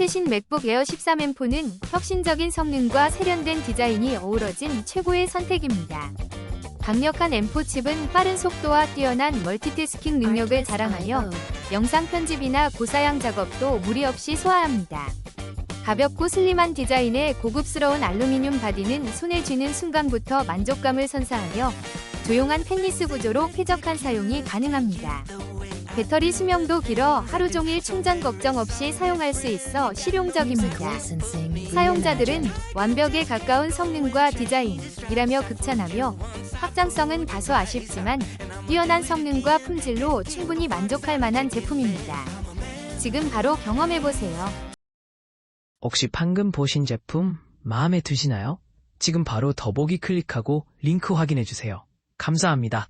최신 맥북 에어 13 M4는 혁신적인 성능과 세련된 디자인이 어우러진 최고의 선택입니다. 강력한 M4 칩은 빠른 속도와 뛰어난 멀티태스킹 능력을 자랑하여 영상 편집이나 고사양 작업도 무리 없이 소화합니다. 가볍고 슬림한 디자인의 고급스러운 알루미늄 바디는 손에 쥐는 순간부터 만족감을 선사하여 조용한 펜리스 구조로 쾌적한 사용이 가능합니다. 배터리 수명도 길어 하루 종일 충전 걱정 없이 사용할 수 있어 실용적입니다. 사용자들은 완벽에 가까운 성능과 디자인이라며 극찬하며 확장성은 다소 아쉽지만 뛰어난 성능과 품질로 충분히 만족할 만한 제품입니다. 지금 바로 경험해보세요. 혹시 방금 보신 제품 마음에 드시나요? 지금 바로 더보기 클릭하고 링크 확인해주세요. 감사합니다.